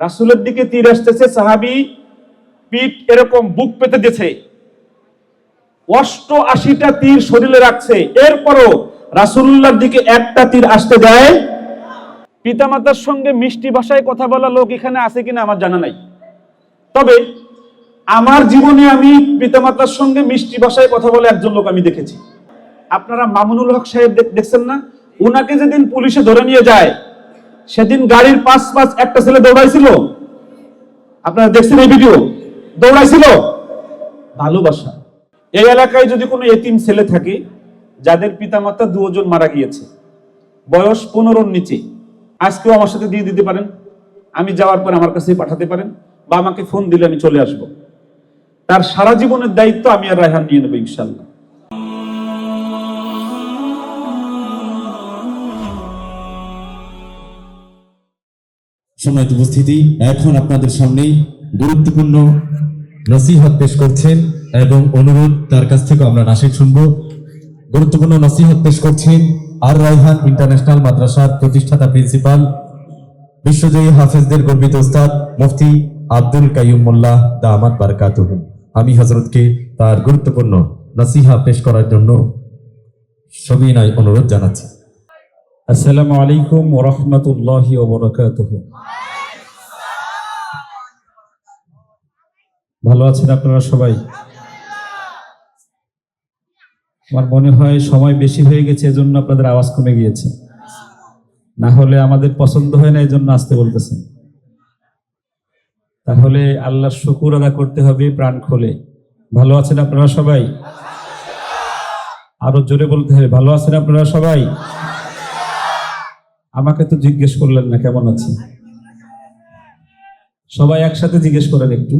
রাসূলের দিকে তীর আসতেছে, সাহাবি পিঠ এরকম বুক পেতে দিয়েছে। অষ্ট আশিটা তীর শরীরে রাখছে। এরপরও রাসূলুল্লাহর দিকে একটা তীর আসতে দেয়। পিতামাতার সঙ্গে মিষ্টি ভাষায় কথা বলা লোক এখানে আছে কিনা আমার জানা নাই। তবে আমার জীবনে আমি পিতামাতার সঙ্গে মিষ্টি ভাষায় কথা বলে একজন লোক আমি দেখেছি। আপনারা মামুনুল হক সাহেব দেখ- দেখছেন না? উনাকে যেদিন পুলিশে ধরে নিয়ে যায় সেদিন গাড়ির পাঁচ পাঁচ একটা ছেলে দৌড়াইছিল। আপনারা দেখছেন এই ভিডিও? দৌড়াইছিল। ভালোবাসা। এই এলাকায় যদি কোনো এতিম ছেলে থাকে, যাদের পিতামাতা দুজন মারা গিয়েছে, বয়স পনেরোর নিচে, আজকেও আমার সাথে দিয়ে দিতে পারেন। আমি যাওয়ার পর আমার কাছে পাঠাতে পারেন বা আমাকে ফোন দিলে আমি চলে আসব। তার সারা জীবনের দায়িত্ব আমি আর রায়হান নিয়ে নেব ইনশাল্লাহ সম্মানিত উপস্থিতি, এখন আপনাদের সামনেই গুরুত্বপূর্ণ নসিহত পেশ করছেন এবং অনুরোধ, তার কাছ থেকে আমরা নাসিক শুনব। গুরুত্বপূর্ণ নসিহত পেশ করছেন আর রায়হান ইন্টারন্যাশনাল মাদ্রাসার প্রতিষ্ঠাতা প্রিন্সিপাল, বিশ্বজয়ী হাফেজদের গর্বিত ওস্তাদ মুফতি আব্দুল কাইয়ুম মোল্লাহ দামাত বারকাতুহ। আমি হজরতকে তার গুরুত্বপূর্ণ নসিহা পেশ করার জন্য সবিনয় অনুরোধ জানাচ্ছি। আসসালামু আলাইকুম ওরহমতুল্লাহি ওবরাকাতুহু ভালো আছেন আপনারা সবাই? আমার মনে হয় সময় বেশি হয়ে গেছে, এজন্য আপনাদের আওয়াজ কমে গিয়েছে। না হলে আমাদের পছন্দ হয় না, এজন্য আসতে বলতেছেন তাহলে আল্লাহর শুকুর আদা করতে হবে, প্রাণ খোলে। ভালো আছেন আপনারা সবাই? আরও জোরে বলতে হবে, ভালো আছেন আপনারা সবাই? আমাকে তো জিজ্ঞেস করলেন না, কেমন আছি সবাই একসাথে জিজ্ঞেস করেন একটু।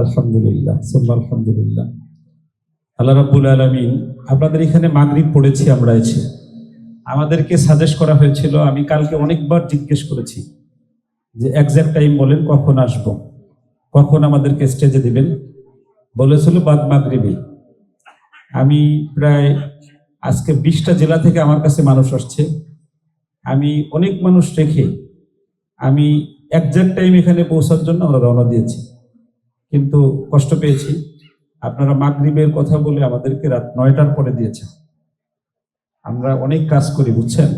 আলহামদুলিল্লাহ, সুম্মা আলহামদুলিল্লাহ। আল্লাহ রাব্বুল আলামিন, আপনাদের এখানে মাগরিব পড়েছি আমরা এসে। আমাদেরকে সাজেস্ট করা হয়েছিল, আমি কালকে অনেকবার জিজ্ঞেস করেছি যে এক্সাক্ট টাইম বলেন কখন আসব। কখন আমাদেরকে স্টেজে দিবেন? বলেছিল বাদ মাগরিবি আমি প্রায় আজকে বিশটা জেলা থেকে আমার কাছে মানুষ আসছে। আমি অনেক মানুষ রেখে আমি একজাক্ট টাইম এখানে পৌঁছার জন্য আমরা রওনা দিয়েছি। কিন্তু কষ্ট পেয়েছি। আপনারা মাগরিবের কথা বলে আমাদেরকে রাত নয়টার পরে দিয়েছেন। আমরা অনেক কাজ করি, বুঝছেন?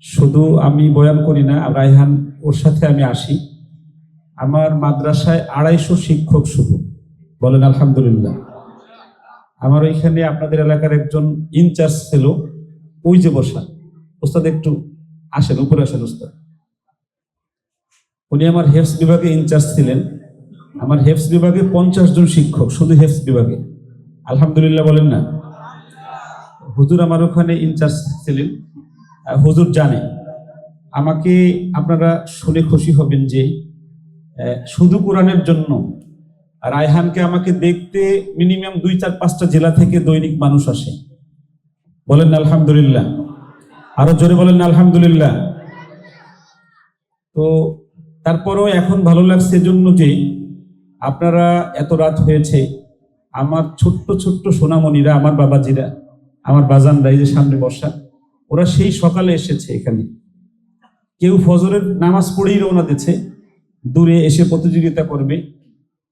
শুধু আমি বয়ান করি না, রায়হান ওর সাথে আমি আসি। আমার মাদ্রাসায় আড়াইশো শিক্ষক শুধু। বলেন আলহামদুলিল্লাহ। আমার ওইখানে আপনাদের এলাকার একজন ইনচার্জ ছিল। ওই যে বসা। ওস্তাদ একটু আসেন, উপরে আসেন ওস্তাদ। উনি আমার হেফস বিভাগে ইনচার্জ ছিলেন। আমার হেফস বিভাগে পঞ্চাশ জন শিক্ষক, শুধু হেফস বিভাগে। আলহামদুলিল্লাহ বলেন না। হুজুর আমার ওখানে ইনচার্জ ছিলেন। হুজুর জানে। আমাকে আপনারা শুনে খুশি হবেন যে শুধু কোরআনের জন্য রায়হানকে আমাকে দেখতে মিনিমাম দুই, চার, পাঁচটা জেলা থেকে দৈনিক মানুষ আসে। বলেন আলহামদুলিল্লাহ। আরও জোরে বলেন আলহামদুলিল্লাহ। তো তারপরেও এখন ভালো লাগছে জন্য যে আপনারা এত রাত হয়েছে, আমার ছোট্ট ছোট্ট সোনামণিরা, আমার বাবাজিরা, আমার বাজানরা, এই যে সামনে বসা, ওরা সেই সকালে এসেছে এখানে। কেউ ফজরের নামাজ পড়েই রওনা দিচ্ছে দূরে এসে প্রতিযোগিতা করবে।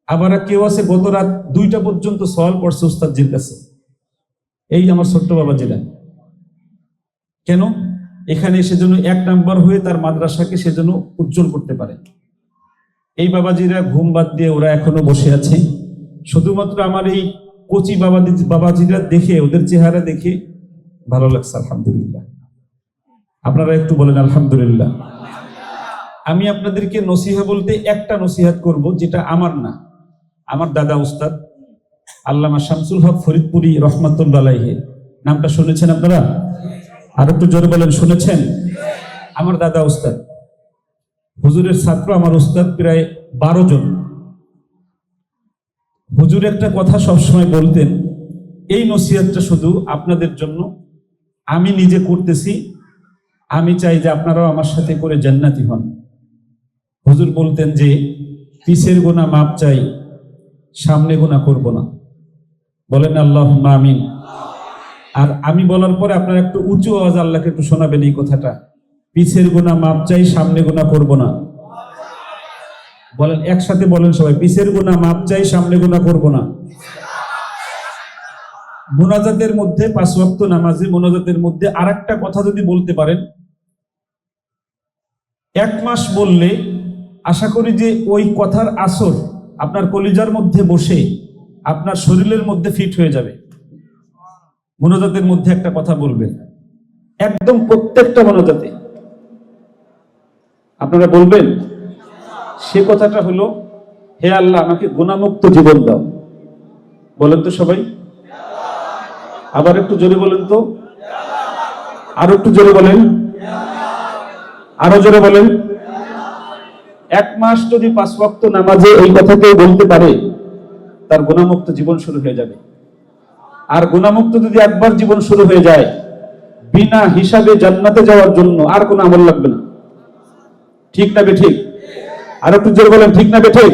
আবার কেউ আছে গত রাত দুইটা পর্যন্ত সওয়াল পড়ছে উস্তাদজির কাছে। এই আমার ছোট্ট বাবা বাবাজিরা। কেন? এখানে সে যেন এক নাম্বার হয়ে তার মাদ্রাসাকে সে যেন উজ্জ্বল করতে পারে। এই বাবাজিরা ঘুম বাদ দিয়ে ওরা এখনও বসে আছে। শুধুমাত্র আমার এই কচি বাবাজি বাবাজিরা দেখে, ওদের চেহারা দেখে ভালো লাগছে, আলহামদুলিল্লাহ। আপনারা একটু বলেন, আলহামদুলিল্লাহ। আমি আপনাদেরকে নসিহা বলতে একটা নসিহাত করব, যেটা আমার না। আমার দাদা উস্তাদ আল্লামা শামসুল হক ফরিদপুরি রহমাতুল্লাহ নামটা শুনেছেন আপনারা? আর একটু জোরে বলেন, শুনেছেন? আমার দাদা উস্তাদ। হুজুরের ছাত্র আমার উস্তাদ প্রায় বারো জন। হুজুর একটা কথা সবসময় বলতেন, এই নসিহতটা শুধু আপনাদের জন্য, আমি নিজে করতেছি, আমি চাই যে আপনারাও আমার সাথে করে জান্নাতি হন। হুজুর বলতেন যে, পিসের গোনা মাপ চাই সামনে গোনা করব না। বলেন আল্লাহ আমিন। আর আমি বলার পরে আপনারা একটু উঁচু আওয়াজ আল্লাহকে একটু শোনাবেন এই কথাটা। পিছের গুণা মাপ চাই, সামনে গুণা করব না। বলেন, একসাথে বলেন সবাই, পিছের গুণা মাপ চাই, সামনে গুণা করব না। মোনাজাতের মধ্যে, পাঁচ নামাজে মোনাজাতের মধ্যে আরেকটা কথা যদি বলতে পারেন, এক মাস বললে আশা করি যে ওই কথার আসর আপনার কলিজার মধ্যে বসে আপনার শরীরের মধ্যে ফিট হয়ে যাবে। মোনাজাতের মধ্যে একটা কথা বলবেন। একদম প্রত্যেকটা মোনাজাতে। আপনারা বলবেন, সে কথাটা হলো, হে আল্লাহ, আমাকে গুণামুক্ত জীবন দাও। বলেন তো সবাই। আবার একটু জোরে বলেন তো। আরও একটু জোরে বলেন। আরও জোরে বলেন। এক মাস যদি পাঁচ ওয়াক্ত নামাজে এই কথা কেউ বলতে পারে, তার গুণামুক্ত জীবন শুরু হয়ে যাবে। আর গুণামুক্ত যদি একবার জীবন শুরু হয়ে যায়, বিনা হিসাবে জান্নাতে যাওয়ার জন্য আর কোনো আমল লাগবে না। ঠিক না ঠিক আর একটু জোরে বলেন, ঠিক না ঠিক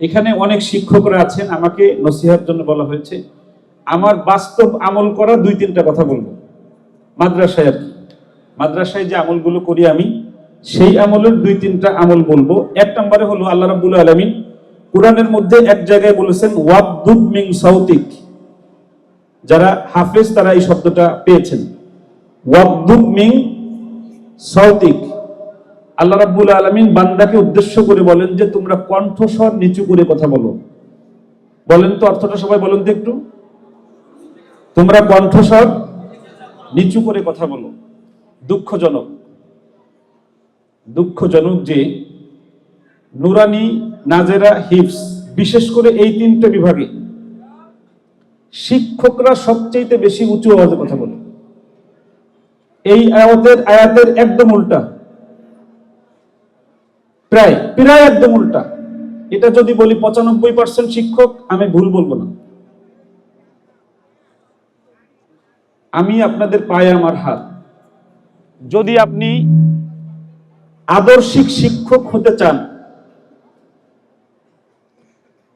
এখানে অনেক শিক্ষকরা আছেন, আমাকে নসিহার জন্য বলা হয়েছে, আমার বাস্তব আমল করা দুই তিনটা কথা বলব। মাদ্রাসায় আর কি। মাদ্রাসায় যে আমলগুলো করি আমি সেই আমলের দুই তিনটা আমল বলব। এক নম্বরে হলো আল্লাহ রাব্বুল আলামিন কোরআনের মধ্যে এক জায়গায় বলেছেন ওয়াবদুব মিং সাউতিক। যারা হাফেজ তারা এই শব্দটা পেয়েছেন। ওয়াবদুব মিং সাউতিক। আল্লাহ রাব্বুল আলামিন বান্দাকে উদ্দেশ্য করে বলেন যে, তোমরা কণ্ঠস্বর নিচু করে কথা বলো। বলেন তো অর্থটা সবাই বলেন তো একটু। তোমরা কণ্ঠস্বর নিচু করে কথা বলো। দুঃখজনক। দুঃখজনক যে নুরানি নাজেরা হিপস বিশেষ করে এই তিনটে বিভাগে, শিক্ষকরা সবচেয়ে বেশি উঁচু আওয়াজে কথা বলে। এই আয়াতের আয়াতের একদম উল্টা। প্রায় প্রায় একদম উল্টা। এটা যদি বলি পঁচানব্বই পার্সেন্ট শিক্ষক, আমি ভুল বলব না। আমি আপনাদের পায়ে আমার হাত। যদি আপনি আদর্শিক শিক্ষক হতে চান।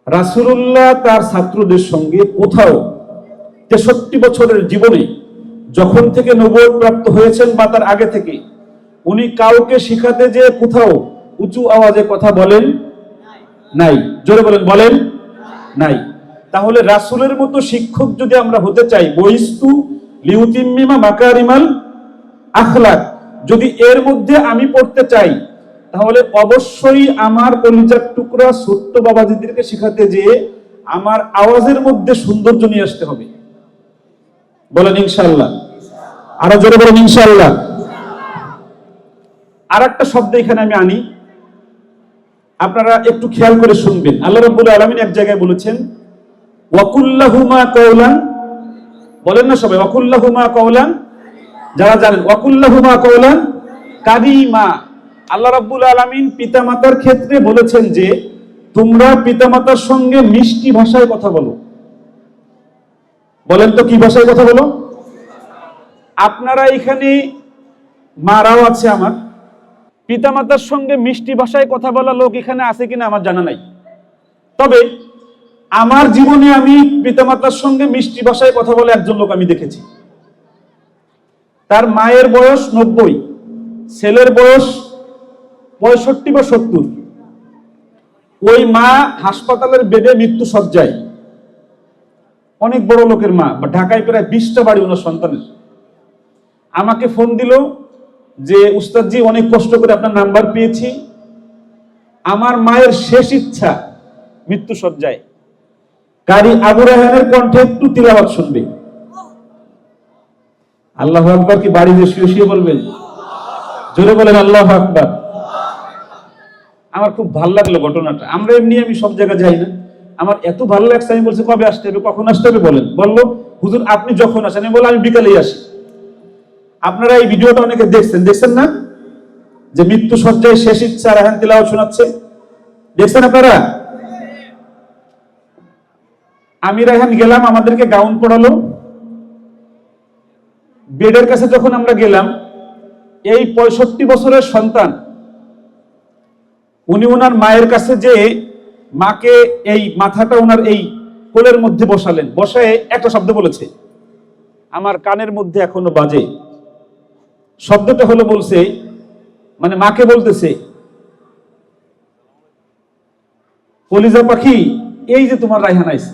রাসূলুল্লাহ তার ছাত্রদের সঙ্গে কোথাও তেষট্টি বছরের জীবনে যখন থেকে নবুয়ত প্রাপ্ত হয়েছেন বা তার আগে থেকে, উনি কাউকে শিখাতে যে কোথাও উঁচু আওয়াজে কথা বলেন নাই। জোরে বলেন বলেন নাই। তাহলে রাসূলের মতো শিক্ষক যদি আমরা হতে চাই বইস্তু লিউতিম্মিমা মাকারিমাল আখলাক যদি এর মধ্যে আমি পড়তে চাই, তাহলে অবশ্যই আমার কলিজার টুকরা ছোট্ট বাবাজিদেরকে শেখাতে যে আমার আওয়াজের মধ্যে সৌন্দর্য নিয়ে আসতে হবে। বলেন ইনশাল্লাহ আরও জোরে বলেন ইনশাল্লাহ আর একটা শব্দ এখানে আমি আনি। আপনারা একটু খেয়াল করে শুনবেন। আল্লাহ রাব্বুল আলামিন এক জায়গায় বলেছেন, ওয়াকুল্লাহুমা কওলান। বলেন না সবাই, ওয়াকুল্লাহুমা কওলান। যারা জানেন ওয়াকুল্লাহুমা কওলান কারিমা। আল্লাহ রাব্বুল আলামিন পিতামাতার ক্ষেত্রে বলেছেন যে, তোমরা পিতামাতার সঙ্গে মিষ্টি ভাষায় কথা বলো। বলেন তো কি ভাষায় কথা বলো? আপনারা এখানে মারাও আছে আমার। পিতামাতার সঙ্গে মিষ্টি ভাষায় কথা বলা লোক এখানে আছে কিনা আমার জানা নাই। তবে আমার জীবনে আমি পিতামাতার সঙ্গে মিষ্টি ভাষায় কথা বলে একজন লোক আমি দেখেছি। তার মায়ের বয়স নব্বই, ছেলের বয়স পঁয়ষট্টি বা সত্তর। ওই মা হাসপাতালের বেডে মৃত্যু সজ্জায়। অনেক বড় লোকের মা, বা ঢাকায় প্রায় বিশটা বাড়ি ওনার সন্তানের। আমাকে ফোন দিল যে, উস্তাদজি, অনেক কষ্ট করে আপনার নাম্বার পেয়েছি। আমার মায়ের শেষ ইচ্ছা মৃত্যু সজ্জায়। কারি আবু রাহানের কণ্ঠে একটু তিলাবাত শুনবে। আল্লাহ আকবর কি বাড়িতে শুয়ে শুয়ে বলবেন? জোরে বলেন আল্লাহ আকবর। আমার খুব ভালো লাগল ঘটনাটা। আমরা এমনি আমি সব জায়গায় যাই না। আমার এত ভালো লাগছে, আমি বলছি, কবে আসতে হবে, কখন আসতে হবে? বলেন। বলল, হুজুর, আপনি যখন আসেন, আমি বললাম, আমি বিকালেই আসি। আপনারা এই ভিডিওটা অনেকে দেখছেন। দেখছেন না? যে মৃত্যু সজ্জায় শেষ ইচ্ছা, রাহান তিলাওয়াত শোনাচ্ছে। দেখছেন আপনারা? আমি রাহান গেলাম, আমাদেরকে গাউন পড়ালো। বেডের কাছে যখন আমরা গেলাম, এই পঁয়ষট্টি বছরের সন্তান, উনি ওনার মায়ের কাছে যে মাকে এই মাথাটা ওনার এই কোলের মধ্যে বসালেন, বসায় একটা শব্দ বলেছে, আমার কানের মধ্যে এখনও বাজে। শব্দটা হলো বলছে মানে মাকে বলতেছে, কলিজা পাখি, এই যে তোমার রায়হান আইছে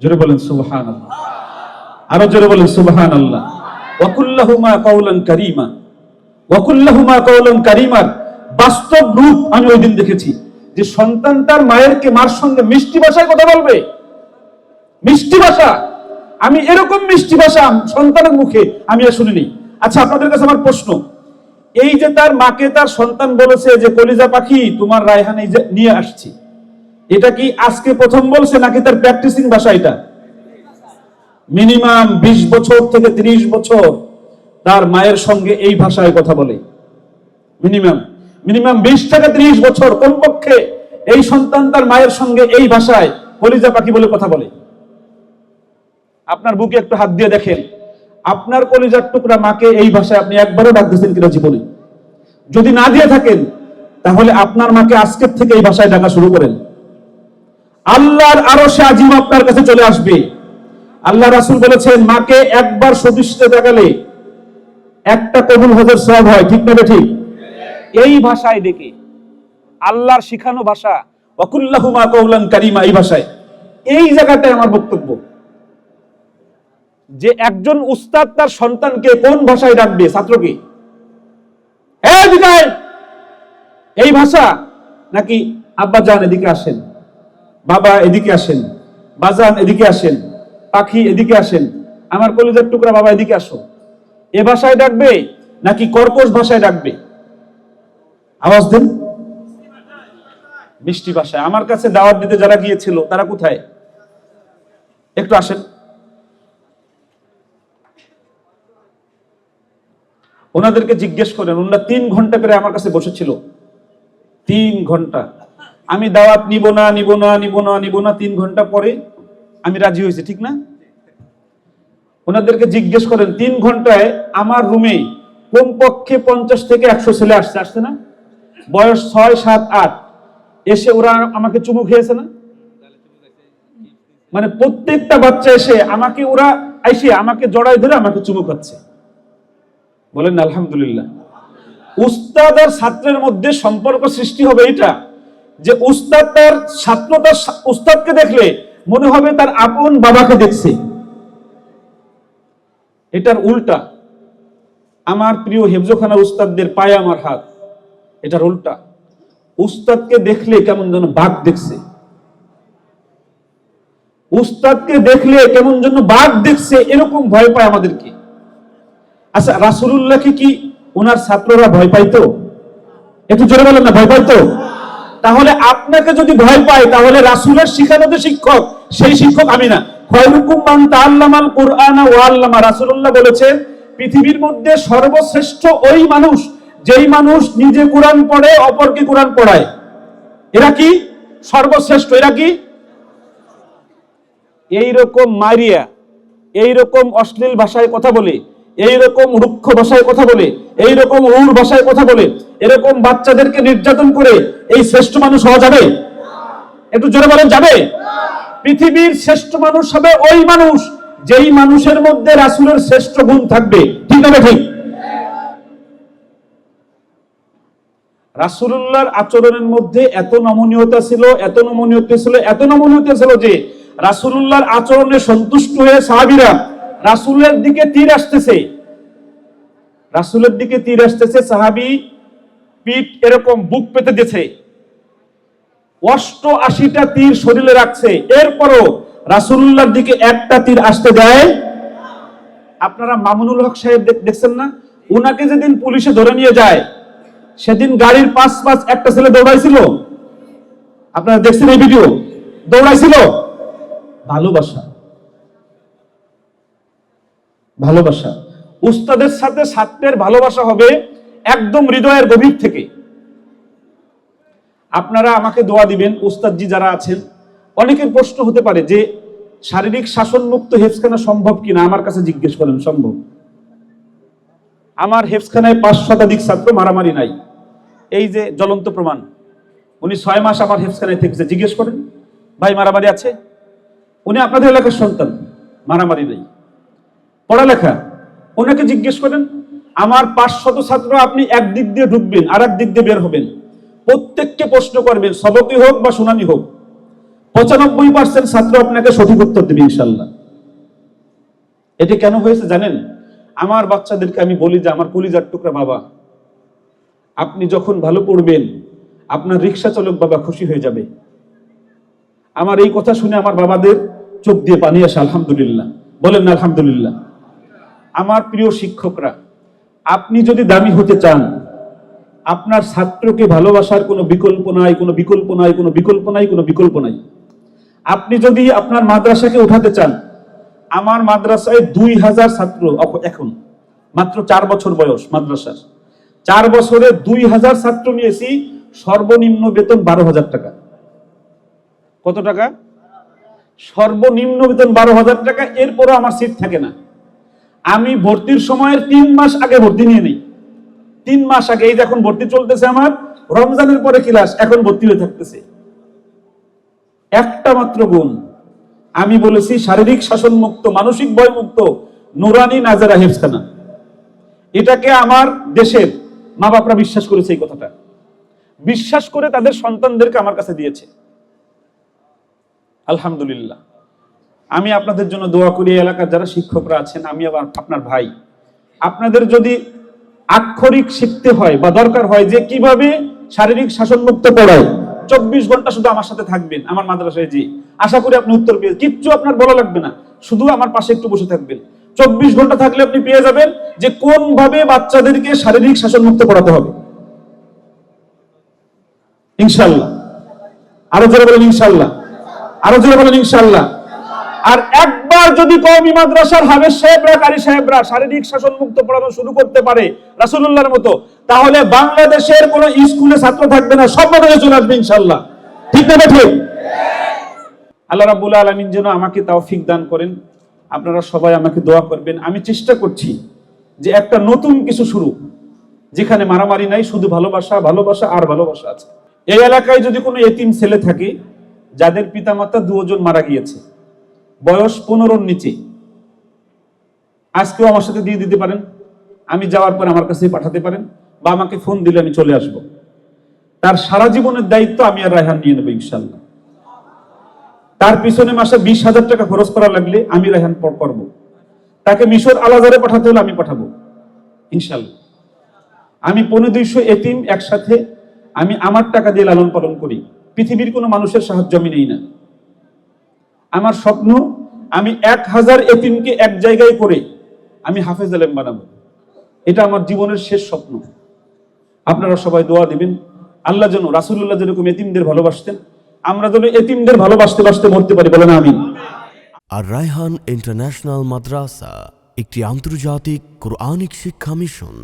জোরে বলেন সুবহান আল্লাহ আরও জোরে বলেন সুবহান আল্লাহ ওয়াকুল্লাহুমা কাউলান কারীমা। ওয়াকুল্লাহুমা কারীমার বাস্তব রূপ আমি ওই দিন দেখেছি। যে সন্তান তার মায়েরকে মার সঙ্গে মিষ্টি ভাষায় কথা বলবে? মিষ্টি ভাষা। আমি এরকম মিষ্টি ভাষা সন্তানের মুখে আমি আর শুনিনি। আচ্ছা আপনাদের কাছে আমার প্রশ্ন। এই যে তার মাকে তার সন্তান বলেছে যে, কলিজা পাখি, তোমার রায়হান নিয়ে আসছি। এটা কি আজকে প্রথম বলছে নাকি তার প্র্যাকটিসিং ভাষা এটা? মিনিমাম বিশ বছর থেকে ত্রিশ বছর তার মায়ের সঙ্গে এই ভাষায় কথা বলে। মিনিমাম। মিনিমাম বিশ থেকে ত্রিশ বছর কমপক্ষে এই সন্তান তার মায়ের সঙ্গে এই ভাষায় কলিজা পাখি বলে কথা বলে। আপনার বুকে একটু হাত দিয়ে দেখেন। আপনার কলিজার টুকরা মাকে এই ভাষায় আপনি একবারও ডাক দিয়েছেন কিনা জীবনে যদি না দিয়ে থাকেন, তাহলে আপনার মাকে আজকের থেকে এই ভাষায় ডাকা শুরু করেন। আল্লাহর আরও সে আজিম আপনার কাছে চলে আসবে। আল্লাহ রাসুল বলেছেন, মাকে একবার সদৃশ্যে দেখালে একটা কবুল হজের সব হয়। ঠিক না ঠিক? এই ভাষায় ডেকে আল্লাহর শিখানো ভাষা, ওয়াকুল্লাহুমা কৌলান কারিমা এই ভাষায়। এই জায়গাটায় আমার বক্তব্য। যে একজন উস্তাদ তার সন্তানকে কোন ভাষায় ডাকবে? ছাত্রকে এই ভাষা নাকি আব্বা যান এদিকে আসেন, বাবা এদিকে আসেন, বাজান এদিকে আসেন পাখি এদিকে আসেন। আমার কলিজার টুকরা বাবা এদিকে আসো। এ ভাষায় ডাকবে নাকি কর্কশ ভাষায় ডাকবে? আওয়াজ দেন। মিষ্টি ভাষায়। আমার কাছে দাওয়াত দিতে যারা গিয়েছিল, তারা কোথায়? একটু আসেন। ওনাদেরকে জিজ্ঞেস করেন, ওনারা তিন ঘণ্টা পেরে আমার কাছে বসেছিল। তিন ঘণ্টা। আমি দাওয়াত নিব না নিব না নিব না নিব না, তিন ঘণ্টা পরে আমি রাজি হয়েছি, ঠিক না? ওনাদেরকে জিজ্ঞেস করেন, তিন ঘন্টায় আমার রুমে কমপক্ষে পঞ্চাশ থেকে একশো ছেলে আসছে আসছে না? বয়স ছয়, সাত, আট। এসে ওরা আমাকে চুমু খেয়েছে না? মানে প্রত্যেকটা বাচ্চা এসে আমাকে ওরা এসে আমাকে জড়াই ধরে আমাকে চুমু খাচ্ছে। বলেন, আলহামদুলিল্লাহ। উস্তাদ আর ছাত্রের মধ্যে সম্পর্ক সৃষ্টি হবে এটা যে উস্তাদ তার ছাত্র তার উস্তাদকে দেখলে মনে হবে তার আপন বাবাকে দেখছে। এটার উল্টা। আমার প্রিয় হেফজোখানা উস্তাদদের পায়ে আমার হাত। এটার উল্টা। উস্তাদকে দেখলে কেমন যেন বাঘ দেখছে। উস্তাদকে দেখলে কেমন যেন বাঘ দেখছে, এরকম ভয় পায় আমাদেরকে। আচ্ছা রাসূলুল্লাহকে কি ওনার ছাত্ররা ভয় পাইতো? একটু জোরে বলেন না, ভয় পাইতো? তাহলে আপনাকে যদি ভয় পায়, তাহলে রাসূলের শিখানো যে শিক্ষক, সেই শিক্ষক আমি না। খয়রুকুম মান তাআল্লামাল কুরআনা ওয়া আল্লামা রাসূলুল্লাহ বলেছেন পৃথিবীর মধ্যে সর্বশ্রেষ্ঠ ওই মানুষ, যেই মানুষ নিজে কোরআন পড়ে, অপরকে কোরআন পড়ায়। এরা কি? সর্বশ্রেষ্ঠ। এরা কি? এই রকম মারিয়া এই রকম অশ্লীল ভাষায় কথা বলে এই রকম রুক্ষ ভাষায় কথা বলে, এইরকম ভাষায় কথা বলে, এরকম বাচ্চাদেরকে নির্যাতন করে এই শ্রেষ্ঠ মানুষ হওয়া যাবে? একটু জোরে বলেন, যাবে? পৃথিবীর শ্রেষ্ঠ মানুষ হবে ওই মানুষ যেই মানুষের মধ্যে রাসূলের শ্রেষ্ঠ গুণ থাকবে। ঠিক না ঠিক রাসূলুল্লাহর আচরণের মধ্যে এত নমনীয়তা ছিল, এত নমনীয়তা ছিল, এত নমনীয়তা ছিল যে রাসূলুল্লাহর আচরণে সন্তুষ্ট হয়ে সাহাবীরা রাসূলের দিকে তীর আসতেছে। রাসূলের দিকে তীর আসতেছে, সাহাবি পিঠ এরকম বুক পেতে দিয়েছে। অষ্ট আশিটা তীর শরীরে রাখছে। এরপরও রাসূলুল্লাহর দিকে একটা তীর আসতে দেয়। আপনারা মামুনুল হক সাহেব দেখছেন না? উনাকে যেদিন পুলিশে ধরে নিয়ে যায়, সেদিন গাড়ির পাঁচ পাঁচ একটা ছেলে দৌড়াইছিল। আপনারা দেখছেন এই ভিডিও? দৌড়াইছিল। ভালোবাসা। ভালোবাসা। উস্তাদের সাথে ছাত্রের ভালোবাসা হবে একদম হৃদয়ের গভীর থেকে। আপনারা আমাকে দোয়া দিবেন, উস্তাদজি যারা আছেন। অনেকের প্রশ্ন হতে পারে যে, শারীরিক শাসন মুক্ত হেফসখানা সম্ভব কিনা? আমার কাছে জিজ্ঞেস করেন, সম্ভব। আমার হেফসখানায় পাঁচ শতাধিক ছাত্র মারামারি নাই। এই যে জ্বলন্ত প্রমাণ, উনি ছয় মাস আমার হেফসখানায় থেকেছে। জিজ্ঞেস করেন, ভাই, মারামারি আছে? উনি আপনাদের এলাকার সন্তান, মারামারি নেই। পড়ালেখা। ওনাকে জিজ্ঞেস করেন, আমার পাঁচশত ছাত্র আপনি একদিক দিয়ে ঢুকবেন আর দিক দিয়ে বের হবেন। প্রত্যেককে প্রশ্ন করবেন, সবকই হোক বা শুনানি হোক, পঁচানব্বই পার্সেন্ট ছাত্র আপনাকে সঠিক উত্তর দেবে ইনশাল্লাহ এটি কেন হয়েছে জানেন? আমার বাচ্চাদেরকে আমি বলি যে, আমার কলিজার টুকরা বাবা, আপনি যখন ভালো পড়বেন, আপনার রিক্সা চালক বাবা খুশি হয়ে যাবে। আমার এই কথা শুনে আমার বাবাদের চোখ দিয়ে পানি আসে, আলহামদুলিল্লাহ। বলেন না আলহামদুলিল্লাহ। আমার প্রিয় শিক্ষকরা, আপনি যদি দামি হতে চান, আপনার ছাত্রকে ভালোবাসার কোনো বিকল্প নাই, কোনো বিকল্প নাই, কোনো বিকল্প নাই, কোনো বিকল্প নাই। আপনি যদি আপনার মাদ্রাসাকে উঠাতে চান, আমার মাদ্রাসায় দুই হাজার ছাত্র এখন, মাত্র চার বছর বয়স মাদ্রাসার। চার বছরে দুই হাজার ছাত্র নিয়েছি, সর্বনিম্ন বেতন বারো হাজার টাকা। কত টাকা? সর্বনিম্ন বেতন বারো হাজার টাকা, এরপরও আমার সিট থাকে না। আমি ভর্তির সময়ের তিন মাস আগে ভর্তি নিয়ে নিই। তিন মাস আগে, এই এখন ভর্তি চলতেছে আমার, রমজানের পরে ক্লাস এখন ভর্তি হয়ে থাকতেছে। একটা মাত্র গুণ, আমি বলেছি শারীরিক শাসন মুক্ত মানসিক ভয় মুক্ত নুরানি নাজারা হেফখানা এটাকে আমার দেশের মা বাপরা বিশ্বাস করেছে এই কথাটা। বিশ্বাস করে তাদের সন্তানদেরকে আমার কাছে দিয়েছে। আলহামদুলিল্লাহ। আমি আপনাদের জন্য দোয়া করি এলাকার যারা শিক্ষকরা আছেন, আমি আবার আপনার ভাই। আপনাদের যদি আক্ষরিক শিখতে হয় বা দরকার হয় যে কীভাবে শারীরিক শাসন মুক্ত পড়ায় চব্বিশ ঘণ্টা শুধু আমার সাথে থাকবেন, আমার মাদ্রাসায় যে আশা করি আপনি উত্তর পেয়ে কিচ্ছু আপনার বলা লাগবে না, শুধু আমার পাশে একটু বসে থাকবেন। চব্বিশ ঘণ্টা থাকলে আপনি পেয়ে যাবেন যে কোন ভাবে বাচ্চাদেরকে শারীরিক শাসন মুক্ত করাতে হবে। ইনশাল্লাহ। আরও জোরে বলেন ইনশাল্লাহ। আরও জোরে বলেন ইনশাল্লাহ। আর একবার যদি কওমি মাদ্রাসার হাবেজ সাহেবরা, কারি সাহেবরা শারীরিক শাসন মুক্ত পড়ানো শুরু করতে পারে রাসূলুল্লাহর মতো, তাহলে বাংলাদেশের কোন স্কুলে ছাত্র থাকবে না সব মাদ্রাসায় চলে আসবে ইনশাল্লাহ ঠিক না ঠিক আল্লাহ রাব্বুল আলামিন যেন আমাকে তৌফিক দান করেন, আপনারা সবাই আমাকে দোয়া করবেন। আমি চেষ্টা করছি যে একটা নতুন কিছু শুরু, যেখানে মারামারি নাই, শুধু ভালোবাসা ভালোবাসা আর ভালোবাসা আছে। এই এলাকায় যদি কোনো এতিম ছেলে থাকে, যাদের পিতামাতা দুজন মারা গিয়েছে বয়স পনেরোর নিচে। আজকেও আমার সাথে দিয়ে দিতে পারেন। আমি যাওয়ার পর আমার কাছে পাঠাতে পারেন বা আমাকে ফোন দিলে আমি চলে আসব। তার সারা জীবনের দায়িত্ব আমি আর রায়হান নিয়ে নেব ইনশাল্লাহ তার পিছনে মাসে বিশ হাজার টাকা খরচ করা লাগলে আমি রায়হান করব। তাকে মিশর আলাদারে পাঠাতে হলে আমি পাঠাবো। ইনশাল্লাহ আমি পনেরো দুইশো এতিম একসাথে আমি আমার টাকা দিয়ে লালন পালন করি। পৃথিবীর কোনো মানুষের সাহায্য আমি নেই না। আমার স্বপ্ন, আমি এক হাজার এতিমকে এক জায়গায় করে আমি হাফেজ আলেম বানাবো। এটা আমার জীবনের শেষ স্বপ্ন। আপনারা সবাই দোয়া দিবেন। আল্লাহ যেন রাসুল্লাহ যেরকম এতিমদের ভালোবাসতেন, আমরা যেন এতিমদের ভালোবাসতে বাসতে মরতে পারি। বলেন আমি আর রায়হান ইন্টারন্যাশনাল মাদ্রাসা, একটি আন্তর্জাতিক কোরআনিক শিক্ষা মিশন।